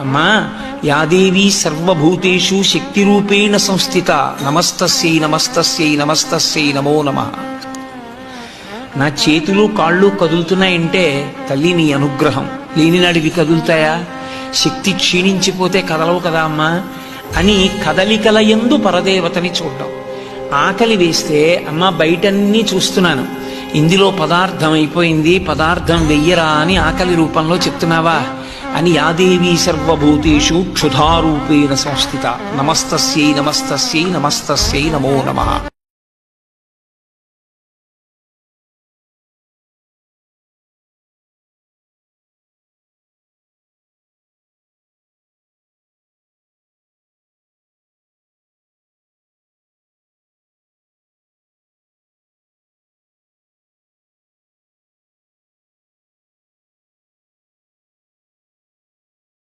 అమ్మా యాదేవి సర్వభూతేషు శక్తి రూపేణ సంస్థిత. నమస్తస్యై నమస్తస్యై నమస్తస్యై నమో నమః. నా చేతులు కాళ్ళు కదులుతున్నాయంటే తల్లి నీ అనుగ్రహం. లేనినాడివి కదులుతాయా? శక్తి క్షీణించిపోతే కదలవు కదా అమ్మా. అని కదలికల యందు పరదేవతని చూడడం. ఆకలి వేస్తే అమ్మ బయటన్నీ చూస్తున్నాను. ఇందులో పదార్థం అయిపోయింది పదార్థం వెయ్యరా అని ఆకలి రూపంలో చెప్తున్నావా? అని యాదేవీ సర్వభూతేషు క్షుధారూపేణ సంస్థిత. నమస్తస్యై నమస్తస్యై నమస్తస్యై నమో నమః.